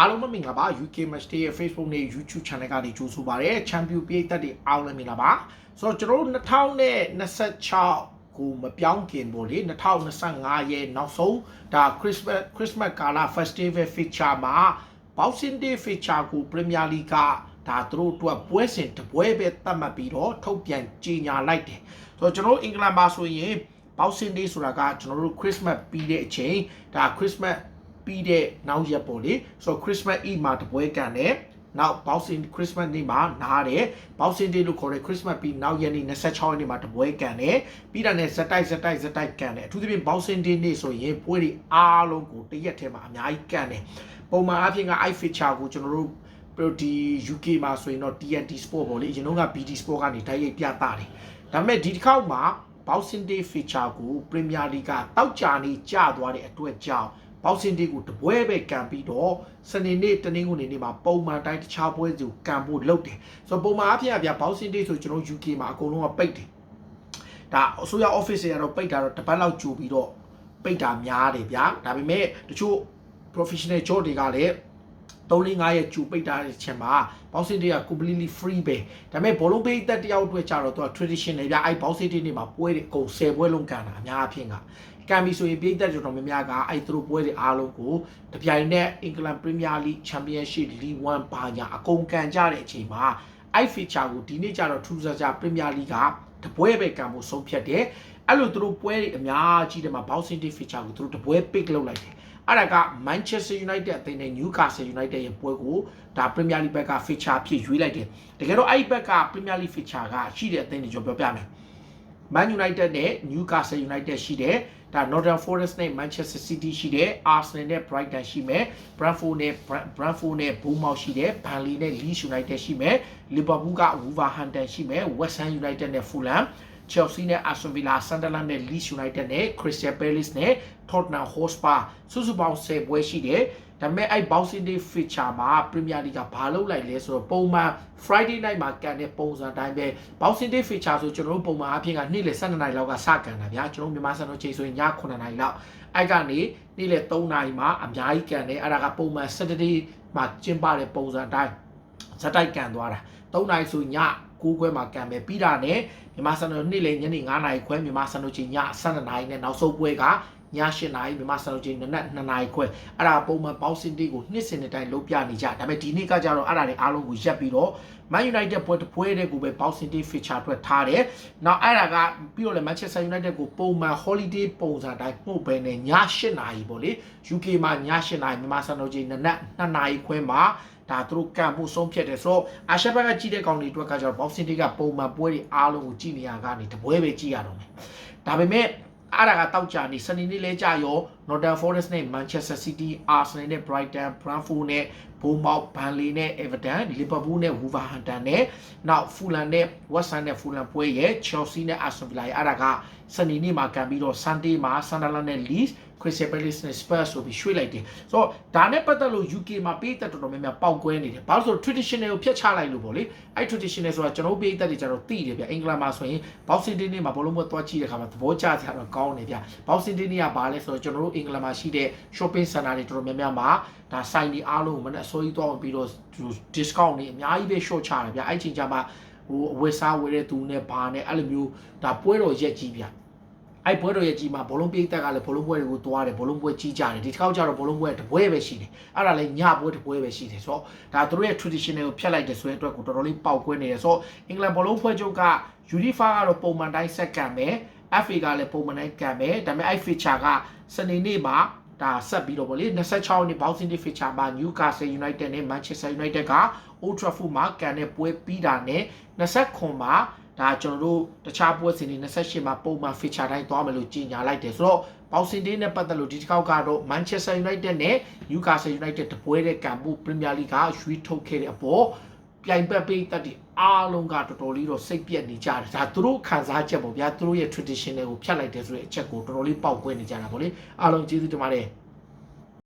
အားလုံးပဲမင်္ဂလာပါ UK Match Day ရဲ့ Facebook နဲ့ YouTube Channel ကနေကြိုဆိုပါရစေ။ Champion ပြည်သက်တွေအားလုံးမင်္ဂလာပါ။ဆိုတော့ကျွန်တော်တို့2026ကိုမပြောင်းခင်ပေါ့လေ2025ရဲ့နောက်ဆုံးဒါ Christmas Christmas ကာလ Festival Feature မှာ Boxing Day Feature ကို Premier League ကဒါသူတို့အတွက်ပွဲစဉ်တစ်ပွဲပဲသတ်မှတ်ပြီးတော့ထုတ်ပြန်ကြေညာလိုက်တယ်။ဆိုတော့ကျွန်တော်တို့အင်္ဂလန်မှာဆိုရင် Boxing Day ဆိုတာကကျွန်တော်တို့ Christmas ပြီးတဲ့အချိန်ဒါ Christmas ပြီးတဲ့နောက်ရက်ပေါ့လေဆိုတော့ Christmas Eve မှာတပွဲကန်တယ်နောက် Boxing Christmas နေ့မှာနားတယ် Boxing Day လို့ခေါ်တဲ့ Christmas ပြီးနောက်ရက်နေ့26ရက်နေ့မှာတပွဲကန်တယ်ပြီးတာနဲ့ဇက်တိုက်ဇက်တိုက်ဇက်တိုက်ကန်တယ်အထူးသဖြင့် Boxing Day နေ့ဆိုရင်ပွဲတွေအားလုံးကိုတရက်ထဲမှာအများကြီးကန်တယ်ပုံမှန်အဖြစ်က i feature ကိုကျွန်တော်တို့ပြီးတော့ဒီ UK မှာဆိုရင်တော့ TNT Sport ပေါ့လေအရင်တော့က BT Sport ကနေတိုက်ရိုက်ပြသတယ်ဒါပေမဲ့ဒီတစ်ခေါက်မှာ Boxing Day feature ကို Premier League ကတောက်ကြနေကြသွားတဲ့အတွက်ကြောင့် Boxing Day ကိုတပွဲပဲကန်ပြီးတော့စနေနေ့တနင်္ဂနွေနေ့မှာပုံမှန်တိုင်းတခြားပွဲစီကိုကန်ဖို့လုပ်တယ်ဆိုတော့ပုံမှန်အဖြစ်အပြ Boxing Day ဆိုကျွန်တော် UK မှာအကုန်လုံးကပိတ်တယ်ဒါအစိုးရ office တွေကတော့ပိတ်တာတော့တစ်ပတ်လောက်ကြိုပြီးတော့ပိတ်တာများတယ်ဗျာဒါပေမဲ့တချို့ professional job တွေကလည်း3-5ရက်ကျူပိတ်တာတဲ့ချက်မှာ boxing day က completely free ပဲဒါပေမဲ့ဘောလုံးပေးသက်တယောက်အတွက်ကြတော့သူက traditional ဗျာအဲ့ boxing day နေ့မှာပွဲတွေအကုန်10ပွဲလုံးကန်တာအများအဖြစ်က ကန်ပြီဆိုရင်ပြည်သက်တော်တော်များများကအဲ့သူတို့ပွဲတွေအားလုံးကိုတပြိုင်နက် England Premier League Championship League 1ဘာညာအကုန်ကန်ကြတဲ့အချိန်မှာအဲ့ feature ကိုဒီနေ့ကျတော့ထူးခြားခြား Premier League ကတပွဲပဲကန်ဖို့ဆုံးဖြတ်တယ်အဲ့လိုသူတို့ပွဲတွေအများကြီးတည်းမှာ boxing day feature ကိုသူတို့တပွဲ pick လုပ်လိုက်တယ်အဲ့ဒါက Manchester United အသင်းနဲ့ Newcastle United ရဲ့ပွဲကိုဒါ Premier League ဘက်က feature ဖြစ်ရွေးလိုက်တယ်တကယ်တော့အဲ့ဒီဘက်က Premier League feature ကရှိတဲ့အသင်းတွေကျွန်တော်ပြောပြမယ် Man United နဲ့ Newcastle United ရှိတယ် ဒါ Northern Forest နဲ့ Manchester City ရှိတယ် Arsenal နဲ့ Brighton ရှိမယ် Brentford နဲ့ Brentford နဲ့ Bournemouth ရှိတယ် Burnley နဲ့ Leeds United ရှိမယ် Liverpool က Wolverhampton ရှိမယ် West Ham United နဲ့ Fulham Chelsea နဲ့ Aston Villa Sunderland နဲ့ Leeds United နဲ့ Crystal Palace နဲ့ Tottenham Hotspur စုစုပေါင်း10ပွဲရှိတယ်ဒါပေမဲ့အဲ့ Boxing Day feature မှာ Premier League ကဘာလုပ်လိုက်လဲဆိုတော့ပုံမှန် Friday night မှာကန်တဲ့ပုံစံတိုင်းပဲ Boxing Day feature ဆိုကျွန်တော်တို့ပုံမှန်အဖြစ်ကနေ့လယ်12နာရီလောက်ကစကန်တာဗျာကျွန်တော်မြန်မာစံတော်ချိန်ဆိုရင်ည9နာရီလောက်အဲ့ကနေနေ့လယ်3နာရီမှာအများကြီးကန်တယ်အဲ့ဒါကပုံမှန် Saturday မှာကျင်းပတဲ့ပုံစံတိုင်းဇက်တိုက်ကန်သွားတာ3နာရီဆိုည9ခွဲမှာကန်မယ်ပြီးတာနဲ့မြန်မာစံတော်နေ့လယ်ညနေ9နာရီခွဲမြန်မာစံတော်ချိန်ည12နာရီနဲ့နောက်ဆုံးပွဲကည8နာရီမြန်မာစံတော်ချိန်နနက်2နာရီခွဲအဲ့ဒါပုံမှန်ပေါင်းစင်တေးကိုနှစ်စဉ်တစ်တိုင်းလုပ်ပြနေကြဒါပေမဲ့ဒီနေ့ကကြတော့အဲ့ဒါတွေအားလုံးကိုရက်ပြီးတော့ Man United ပွဲတစ်ပွဲတည်းကိုပဲ Boxing Day feature အတွက်ထားတယ်။နောက်အဲ့ဒါကပြီးတော့လည်း Manchester United ကိုပုံမှန် holiday ပုံစံတိုင်းမှုတ်ပဲနဲ့ည8နာရီပေါ့လေ။ UK မှာည8နာရီမြန်မာစံတော်ချိန်နနက်2နာရီခွဲမှာ ဒါသူတို့ကံဖို့ဆုံးဖြတ်တယ်ဆိုတော့အာရှဘက်ကကြည့်တဲ့ကောင်တွေအတွက်ကကျတော့ Boxing Day ကပုံမှန်ပွဲတွေအားလုံးကိုကြည့်နေရကနေတပွဲပဲကြည့်ရတော့မယ်။ဒါပေမဲ့အဲ့ဒါကတောက်ကြနေစနေနေ့လဲကြရော Northern Forest နဲ့ Manchester City Arsenal နဲ့ Brighton Brentford နဲ့ Bournemouth Burnley နဲ့ Everton Liverpool နဲ့ Wolverhampton နဲ့နောက် Fulham နဲ့ West Ham နဲ့ Fulham ပွဲရဲ့ Chelsea နဲ့ Aston Villa ရဲ့အဲ့ဒါကစနေနေ့မှာကန်ပြီးတော့ Sunday မှာ Sunderland နဲ့ Leeds Crystal Palace နဲ့ Spurs ဆိုပြီးရွှေ့လိုက်တယ်။ဆိုတော့ဒါနဲ့ပတ်သက်လို့ UK မှာပေးသက်တော်တော်များများပေါက်ကွဲနေတယ်။ဘာလို့ဆို traditional ကိုဖျက်ချလိုက်လို့ပေါ့လေ။အဲ့ traditional ဆိုတာကျွန်တော်ပေးသက်တွေကျတော့သိတယ်ဗျ။အင်္ဂလန်မှာဆိုရင် Boxing Day နေ့မှာဘလုံးပွဲသွားကြည့်တဲ့အခါမှာသဘောကျကြတော့ကောင်းတယ်ဗျ။ Boxing Day နေ့ကဘာလဲဆိုတော့ကျွန်တော်တို့အင်္ဂလန်မှာရှိတဲ့ shopping center တွေတော်တော်များများမှာဒါဆိုင်တွေအားလုံးမနဲ့အစိုးရသွားပြီးတော့ discount တွေအများကြီးပဲ short ချတယ်ဗျ။အဲ့ချိန်ကျမှဟိုအဝယ်စားဝယ်တဲ့သူနဲ့ဘာနဲ့အဲ့လိုမျိုးဒါပွဲတော်ရက်ကြီးဗျ။ အဲ့ပွဲတော်ရဲ့ကြီးမှာဘောလုံးပြေးတက်ကလည်းဘောလုံးပွဲတွေကိုသွားတယ်ဘောလုံးပွဲကြီးကြတယ်ဒီတစ်ခေါက်ကျတော့ဘောလုံးပွဲတစ်ပွဲပဲရှိတယ်အဲ့ဒါလည်းညပွဲတစ်ပွဲပဲရှိတယ်ဆိုတော့ဒါသူတို့ရဲ့ traditional ကိုဖျက်လိုက်တဲ့ဆိုတဲ့အတွက်ကိုတော်တော်လေးပေါက်ကွဲနေတယ်ဆိုတော့အင်္ဂလန်ဘောလုံးပွဲချုပ်က UEFA ကတော့ပုံမှန်တိုင်းဆက်ကန်မယ် FA ကလည်းပုံမှန်တိုင်းကန်မယ်ဒါပေမဲ့အဲ့ feature ကစနေနေ့မှာဒါဆက်ပြီးတော့ဗောလေ26နှစ် Boxing Day feature မှာ Newcastle United နဲ့ Manchester United က Old Trafford မှာကန်တဲ့ပွဲပြီးတာနဲ့29မှာ ဒါကျွန်တော်တို့တခြားပွဲစဉ်တွေ28မှာပုံမှန် feature တိုင်းသွားမယ်လို့ကြေညာလိုက်တယ်ဆိုတော့ Boxing Day နဲ့ပတ်သက်လို့ဒီတစ်ခေါက်ကတော့ Manchester United နဲ့ Newcastle United တပွဲတဲ့ကံမှု Premier League ကရွေးထုတ်ခဲ့တဲ့အပေါ်ပြိုင်ပတ်ပေးတတ်တဲ့အားလုံးကတော်တော်လေးတော့စိတ်ပြက်နေကြတယ်ဒါသူတို့ခံစားချက်ပေါ့ဗျာသူတို့ရဲ့ traditional ကိုဖျက်လိုက်တယ်ဆိုတဲ့အချက်ကိုတော်တော်လေးပေါက်ကွဲနေကြတာပေါ့လေအားလုံးကျေးဇူးတင်ပါတယ်